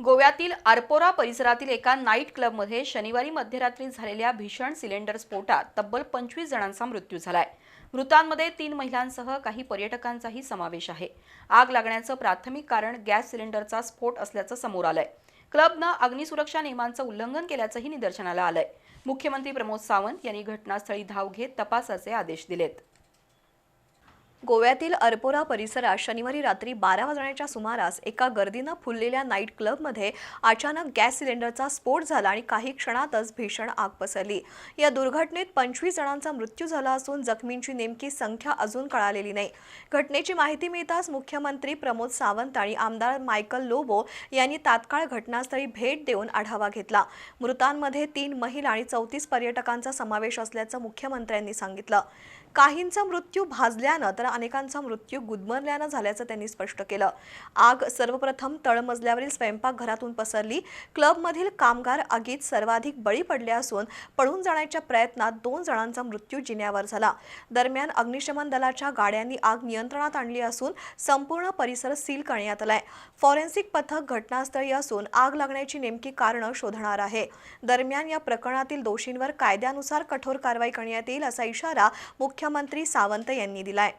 गोव्यातील आरपोरा परिसरातील एका नाईट क्लबमध्ये शनिवारी मध्यरात्री झालेल्या भीषण सिलेंडर स्फोटात तब्बल पंचवीस जणांचा मृत्यू झालाय. मृतांमध्ये तीन महिलांसह काही पर्यटकांचाही समावेश आहे. आग लागण्याचं प्राथमिक कारण गॅस सिलेंडरचा स्फोट असल्याचं समोर आलंय. क्लबनं अग्निसुरक्षा नियमांचं उल्लंघन केल्याचंही निदर्शनाला आलंय. मुख्यमंत्री प्रमोद सावंत यांनी घटनास्थळी धाव घेत तपासाचे आदेश दिलेत. गोव्यातील अरपोरा परिसरात शनिवारी रात्री बारा वाजण्याच्या सुमारास एका गर्दीनं फुललेल्या नाईट क्लबमध्ये अचानक गॅस सिलेंडरचा स्फोट झाला आणि काही क्षणातच भीषण आग पसरली. या दुर्घटनेत पंचवीस जणांचा मृत्यू झाला असून जखमींची नेमकी संख्या अजून कळालेली नाही. घटनेची माहिती मिळताच मुख्यमंत्री प्रमोद सावंत आणि आमदार मायकल लोबो यांनी तात्काळ घटनास्थळी भेट देऊन आढावा घेतला. मृतांमध्ये तीन महिला आणि चौतीस पर्यटकांचा समावेश असल्याचं मुख्यमंत्र्यांनी सांगितलं. काहींचा मृत्यू भाजल्यानं तर अनेकांचा मृत्यू गुदमरल्यानं झाल्याचं त्यांनी स्पष्ट केलं. आग सर्वप्रथम तळमजल्यावरील स्वयंपाकघरातून पसरली. क्लबमधील कामगार आगीत सर्वाधिक बळी पडले असून पळून जाण्याच्या प्रयत्नात दोन जणांचा मृत्यू जिन्यावर झाला. दरम्यान अग्निशमन दलाच्या गाड्यांनी आग नियंत्रणात आणली असून संपूर्ण परिसर सील करण्यात आलाय. फॉरेन्सिक पथक घटनास्थळी असून आग लागण्याची नेमकी कारणं शोधणार आहे. दरम्यान या प्रकरणातील दोषींवर कायद्यानुसार कठोर कारवाई करण्यात येईल असा इशारा मुख्यमंत्री सावंत यांनी दिलाय.